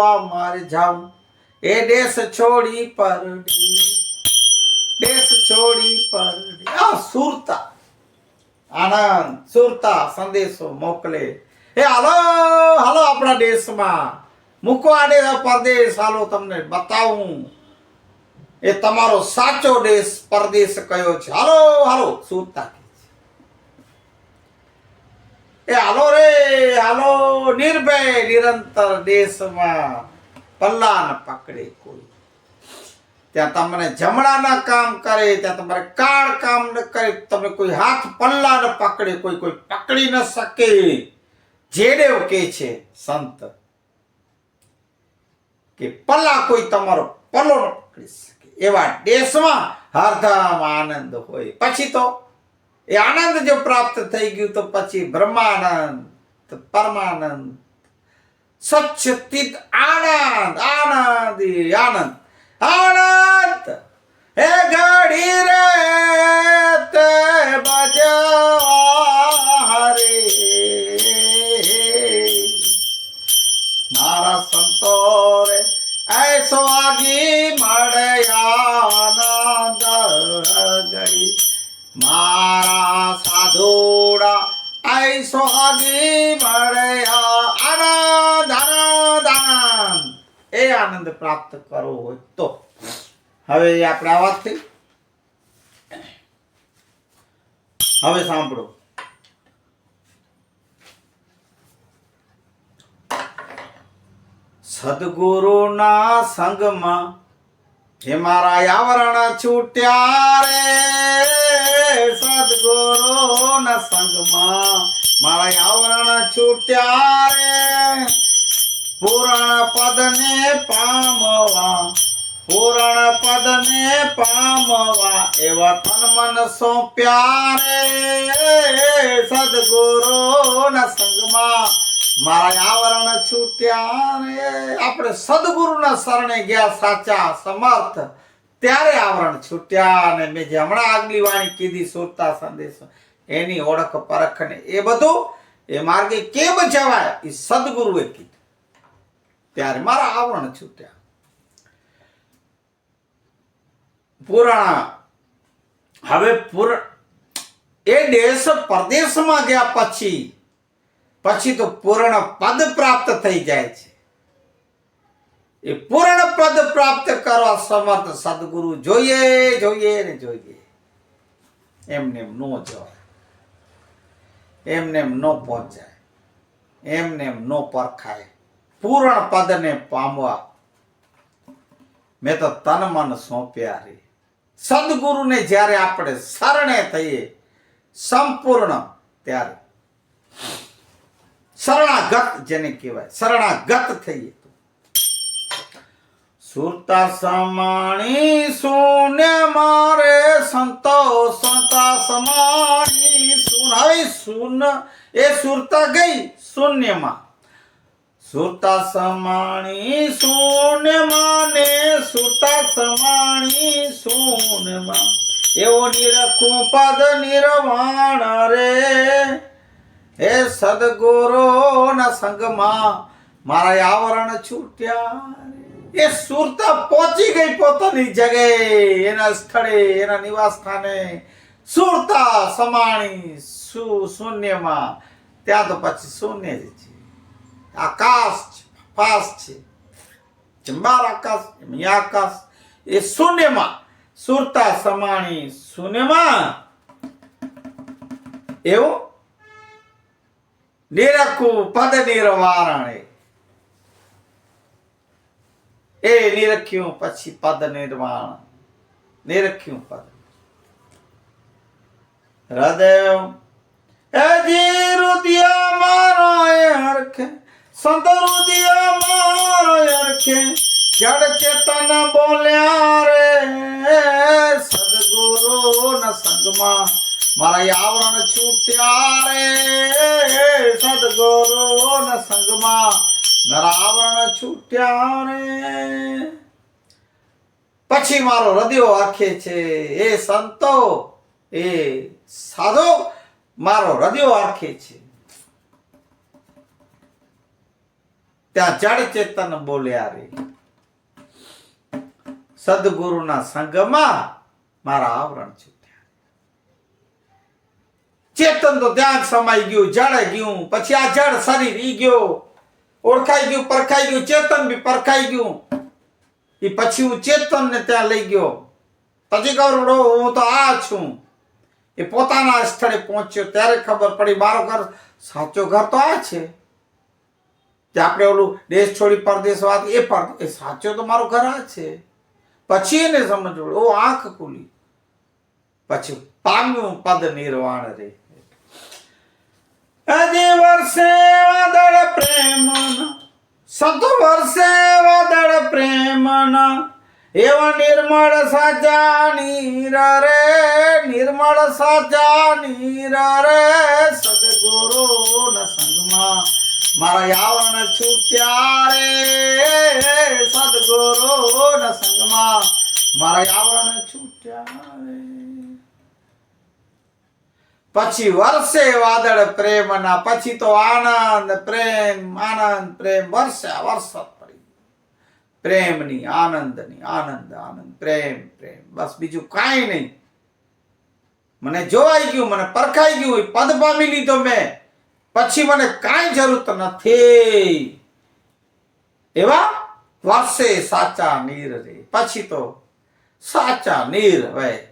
જોવા મર જાઉં. એ દેશ છોડી પર દેશ છોડી પર આ સુરતા. આનંદ, સુરતા સંદેશો મોકલે. એ હાલો હાલો આપણા દેશમાં. મૂકો આડે પરદેશ. હાલો તમને બતાવું. એ તમારો સાચો દેશ પરદેશ કયો છે? હાલો હાલો, સુરતા. એ હાલો રે, હાલો નિર્ભય નિરંતર દેશમાં પલ્લા ન પકડે કોઈ. ત્યાં તમને જમણાના કામ કરે, ત્યાં તમારે કાળ કામ ન કરે, તમે કોઈ હાથ પલ્લા ન પકડે કોઈ કોઈ પકડી ન શકે. જેડેવ કે છે સંત કે પલ્લા કોઈ તમારો પલ્લો ન પકડી શકે. એવા દેશમાં હરધામ આનંદ હોય. પછી તો એ આનંદ જો પ્રાપ્ત થઈ ગયું તો પછી બ્રહ્માનંદ પરમાનંદ. સચ્ચિત આનંદ આનંદ આનંદ. આનંદ! હે ઘડી રે, તે બજારે મારા સંતો રે એસો ઘડી. મા આનંદ પ્રાપ્ત કરવો હોય તો. હવે આપણે આ વાત થઈ. હવે સાંભળો. સદગુરુના સંગમાં હે મારા આવરણ છૂટ્યા રે. સદગુરુના સંગમાં મારા આવરણ છૂટ્યા રે. પૂરણ પદને પામવા પૂરણ પદને પામવા, એવા તન મન સોંપ્યા રે. સદગુરુના સંગમાં મારા આવરણ છૂટ્યા રે. આપણે સદગુરુના શરણે ગયા સાચા સમર્થ. ત્યારે આવરણ છૂટ્યા અને મેં જે હમણાં આગલી વાણી કીધી સુરતા સંદેશો, એની ઓળખ પરખ ને એ બધું એ માર્ગે કેમ જવાય? એ સદગુરુએ કીધું. ત્યારે મારા આવરણ છૂટ્યા. પુરાણા, હવે પુર, એ દેશ પરદેશમાં ગયા પછી પછી તો પૂર્ણ પદ પ્રાપ્ત થઈ જાય છે. એ પૂર્ણ પદ પ્રાપ્ત કરવા સમર્થ સદગુરુ જોઈએ જોઈએ ને જોઈએ. એમને એમ નો જવાય. એમને એમ નો પહોંચાય. એમને એમ નો પરખાય. પૂર્ણ પદને પામવા. મેં તો તન મન સોંપ્યા રે. સદગુરુને જ્યારે આપણે શરણે થઈએ, સંપૂર્ણ ત્યારે. શરણાગત જેને કહેવાય, શરણાગત થઈએ સુરતા સમાણી સુને મારે, સંતો સંતા સમાણી સુન હવે સુન એ સુરતા ગઈ શૂન્યમાં. સુરતા સમાણી શૂન્યમાં માને? સુરતા સમાણી શૂન્યમાં એવો નિરખું પદ નિર્વાણ રે. હે સદગુરુના સંગમાં મારા આવરણ છૂટ્યા એ સુરતા પહોંચી ગઈ પોતાની જગ્યાએ. એના સ્થળે, એના નિવાસ સ્થાને સુરતા સમાણી સુ શૂન્યમાં. ત્યાં તો પછી શૂન્ય જ છે. આકાશ ફાસ છે. જંબાર આકાશ એમ આકાશ, એ શૂન્યમાં, સુરતા સમાણી શૂન્યમાં. એવું? નિરખું પદ નિર્વારણે. એ નિરખ્યું પછી પદ નિર્વાણ. નિરખ્યું પદ. હૃદય એ જી રુદિય મારો એ હરખે સંત રુદિય મારો એ હરખે જડ ચેતન બોલ્યા રે. સદગુરુ ન સંગમાં મારા આવરણ છૂટ્યા રે. સદગુરુ ન સંગમાં મારા આવરણ છૂટ્યા રે. પછી મારો હૃદયો આખે છે. એ સંતો, એ સાધો, મારો હૃદયો આખે છે. ત્યાં જડ ચેતન બોલ્યા રે. સદગુરુના સંગમાં મારા આવરણ છૂટ્યા ચેતન તો ત્યાં સમાઈ ગયું જળ ગયું, પછી આ જળ શરીર ઈ ગયો. ઓળખાઈ ગયું, પરખાઈ ગયું, ચેતન બી પરખાઈ ગયું. એ પછી હું ચેતન ને ત્યાં લઈ ગયો. પછી કહું હું તો આ છું. એ પોતાના સ્થળે પહોંચ્યો, ત્યારે ખબર પડી મારો ઘર, સાચો ઘર તો આ છે. જે આપણે ઓલું દેશ છોડી પરદેશ વાત, એ પર એ સાચો તો મારો ઘર છે. પછી એને સમજવું, ઓ આંખ ખુલી. પછી પામ્યું પદ નિર્વાણ રે. હજી વર્ષે વાદળ પ્રેમ સત વર્ષે વાદળ પ્રેમ એવા નિર્મળ સાચા નીર રે, નિર્મળ સાચા નીર રે સદગુરુ ન સંગમાં. મારા યાવણ છૂટ્યા રે સદગુરુ ના સંગમાં મારા આવરણ છૂટ્યા પછી વર્ષે વાદળ પ્રેમના, પછી તો આનંદ, પ્રેમ આનંદ, પ્રેમ, વર્ષે વરસાદ પડી પ્રેમની આનંદની આનંદ આનંદ, પ્રેમ પ્રેમ. બસ બીજું કાંઈ નહીં. મને જોવાઈ ગયું, મને પરખાઈ ગયું પદ પામી લીધો મેં. પછી મને કાંઈ જરૂરત નથી. એવા વર્ષે સાચા નીર રે. પછી તો સાચા નીર વય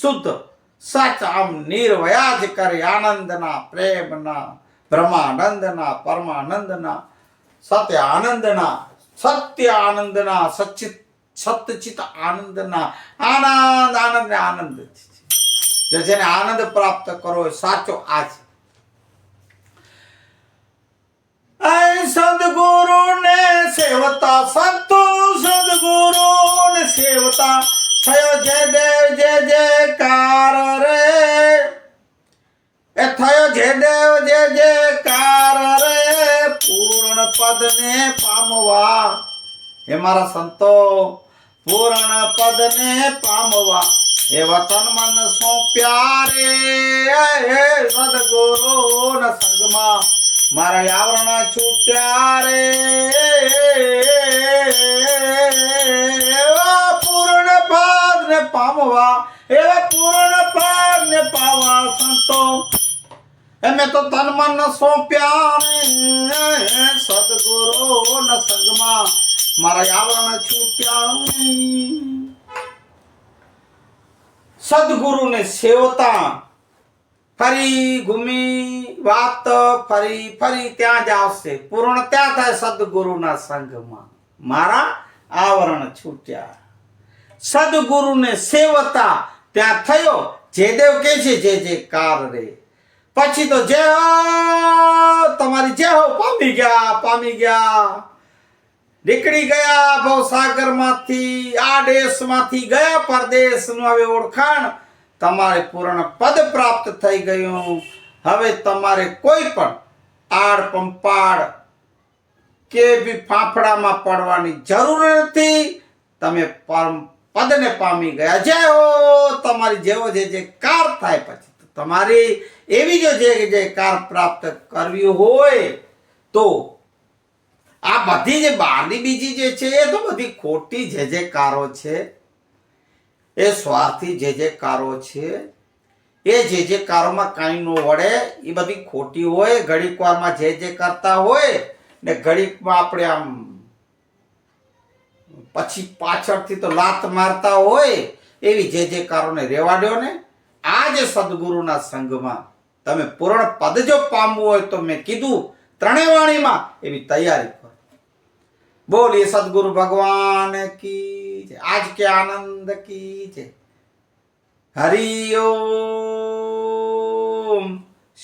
શુદ્ધ સાચા આમ નિર્વયા જ કરે આનંદના, પ્રેમના, બ્રહ્માનંદના, પરમાનંદના, સત્ય આનંદના સત્ય આનંદના, સચિત, સતચિત આનંદના. આનંદ આનંદ ને આનંદ. જેને આનંદ પ્રાપ્ત કરો સાચો આ છે સદગુરુ ને સેવતા સંતો સદગુરુ ને સેવતા થયો જય દેવ જય જયકાર રે. એ થયો જય દેવ જય જયકાર રે. પૂર્ણ પદને પામવા. હે મારા સંતો, પૂર્ણ પદને પામવા. એ વતન મન સો પ્યારે હે સદગુરુ ના સંગમાં મારા આવરણ છૂટ્યા રે. પૂર્ણ પાદ ને પામવા એવા પૂર્ણ પાદ ને પાવા સંતો. એમે તો તન મન સોંપ્યા સદગુરુ ન સંગમાં મારા આવરણ છૂટ્યા. સદગુરુને સેવતા ફરી ઘૂમી, વાત ફરી ફરી ત્યાં જ આવશે. પૂર્ણ ત્યાં થાય સદગુરુના સંગમાં. મારા આવરણ છૂટ્યા. સદગુરુને સેવતા ત્યાં થયો. જે દેવ કે છે, જે જે, કાર રે. પછી તો જે તમારી જે હો, પામી ગયા પામી ગયા. નીકળી ગયા ભવસાગરમાંથી, આ દેશમાંથી ગયા પરદેશનું હવે ઓળખાણ. તમારે પૂર્ણ પદ પ્રાપ્ત થઈ ગયું. હવે તમારે કોઈ પણ આડ પંપાડ કે બી ફાફડામાં પડવાની જરૂર નથી. તમે પરમ પદને પામી ગયા. જય હો! તમારી જેવો જે જે કાર થાય પછી તમારી એવી જો જે જે કાર પ્રાપ્ત કરવી હોય તો આ બધી જે બહારની બીજી જે છે એ તો બધી ખોટી જે જે કારો છે એ સ્વાર્થી જે જે કારો છે, એ જે જે કારોમાં કાંઈ ન વળે, એ બધી ખોટી હોય, ઘડીક વારમાં જે જે કરતા હોય, ને ઘડીકમાં આપણે આમ પછી પાછળથી તો લાત મારતા હોય, એવી જે જે કારોને રેવા દ્યો ને, આ જે સદગુરુના સંઘમાં તમે પૂર્ણ પદ જો પામવું હોય તો મેં કીધું, ત્રણેય વાણીમાં એવી તૈયારી બોલીએ સદગુરુ ભગવાન કી છે આજ કે આનંદ કી છે હરિ ઓમ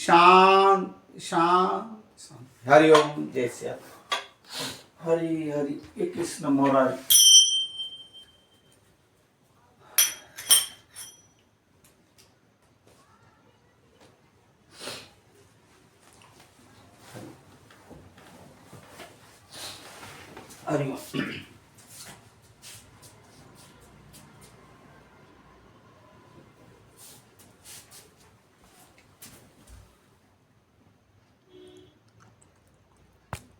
શાંત શાંત શાંત. હરિ ઓમ, જય શ્રી હરિ હરિ. એ કૃષ્ણ મોરારી હરિ ઓમ